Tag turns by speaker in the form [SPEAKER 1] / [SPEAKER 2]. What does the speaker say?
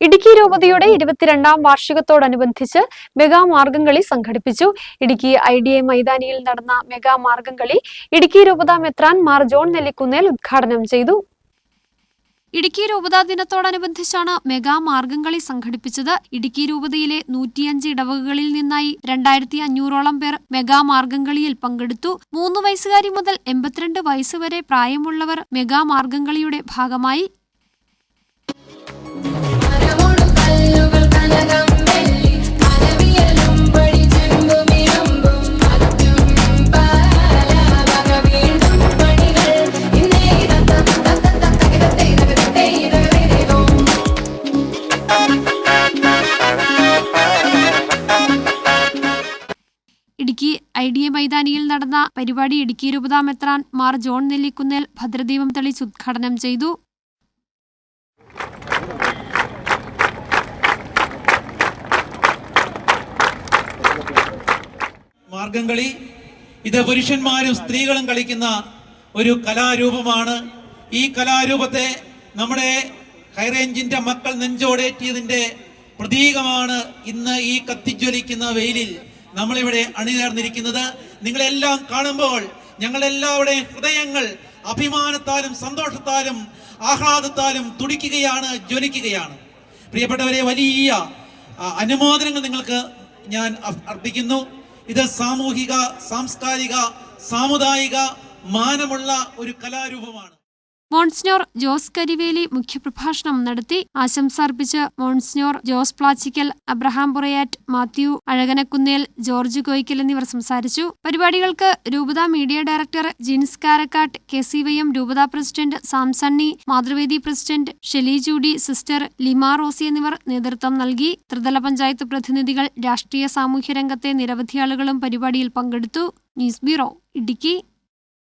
[SPEAKER 1] ഇടുക്കി രൂപതയുടെ ഇരുപത്തിരണ്ടാം വാർഷികത്തോടനുബന്ധിച്ച് മെഗാ മാർഗംകളി സംഘടിപ്പിച്ചു. ഇടുക്കി ഐ ഡി എ മൈതാനിയിൽ നടന്ന മെഗാ മാർഗംകളി ഇടുക്കി രൂപത മെത്രാൻ മാർ ജോൺ നെല്ലിക്കുന്നേൽ ഉദ്ഘാടനം ചെയ്തു. ഇടുക്കി രൂപതാ ദിനത്തോടനുബന്ധിച്ചാണ് മെഗാ മാർഗംകളി സംഘടിപ്പിച്ചത്. ഇടുക്കി രൂപതയിലെ നൂറ്റിയഞ്ച് ഇടവകകളിൽ നിന്നായി രണ്ടായിരത്തി അഞ്ഞൂറോളം പേർ മെഗാ പങ്കെടുത്തു. മൂന്ന് വയസ്സുകാരി മുതൽ എൺപത്തിരണ്ട് വയസ്സുവരെ പ്രായമുള്ളവർ മെഗാ ഭാഗമായി ഇടുക്കി ഐ ഡി എ മൈതാനിയിൽ നടന്ന പരിപാടി ഇടുക്കി രൂപതാ മെത്രാൻ മാർ ജോൺ നെല്ലിക്കുന്നേൽ ഭദ്രദീപം തെളിച്ച് ഉദ്ഘാടനം ചെയ്തു.
[SPEAKER 2] മാർഗംകളി. ഇത് പുരുഷന്മാരും സ്ത്രീകളും കളിക്കുന്ന ഒരു കലാരൂപമാണ്. ഈ കലാരൂപത്തെ നമ്മുടെ ഹൈറേഞ്ചിന്റെ മക്കൾ നെഞ്ചോടേറ്റിയതിന്റെ പ്രതീകമാണ് ഇന്ന് ഈ കത്തിജ്വലിക്കുന്ന വെയിലിൽ. നമ്മളിവിടെ അണിനേർന്നിരിക്കുന്നത് നിങ്ങളെല്ലാം കാണുമ്പോൾ ഞങ്ങളെല്ലാവരുടെയും ഹൃദയങ്ങൾ അഭിമാനത്താലും സന്തോഷത്താലും ആഹ്ലാദത്താലും തുടിക്കുകയാണ് ജ്വലിക്കുകയാണ്. പ്രിയപ്പെട്ടവരെ വലിയ അനുമോദനങ്ങൾ നിങ്ങൾക്ക് ഞാൻ അർപ്പിക്കുന്നു. ഇത് സാമൂഹിക സാംസ്കാരിക സാമുദായിക മാനമുള്ള ഒരു കലാരൂപമാണ്.
[SPEAKER 1] മോൺസ്നോർ ജോസ് കരിവേലി മുഖ്യപ്രഭാഷണം നടത്തി. ആശംസ അർപ്പിച്ച് മോൺസ്നോർ ജോസ് പ്ലാച്ചിക്കൽ അബ്രഹാം പുറയാറ്റ് മാത്യു അഴകനക്കുന്നേൽ ജോർജ് കോയിക്കൽ എന്നിവർ സംസാരിച്ചു. പരിപാടികൾക്ക് രൂപത media director Jins Karakkattu K C Y M രൂപത president Samsunny Mathruvedi president Shelly Judy sister Lima Rosy എന്നിവർ നേതൃത്വം നൽകി. ത്രിതല പഞ്ചായത്ത് പ്രതിനിധികൾ രാഷ്ട്രീയ സാമൂഹ്യ രംഗത്തെ നിരവധി ആളുകളും പരിപാടിയിൽ പങ്കെടുത്തു. News bureau Idukki.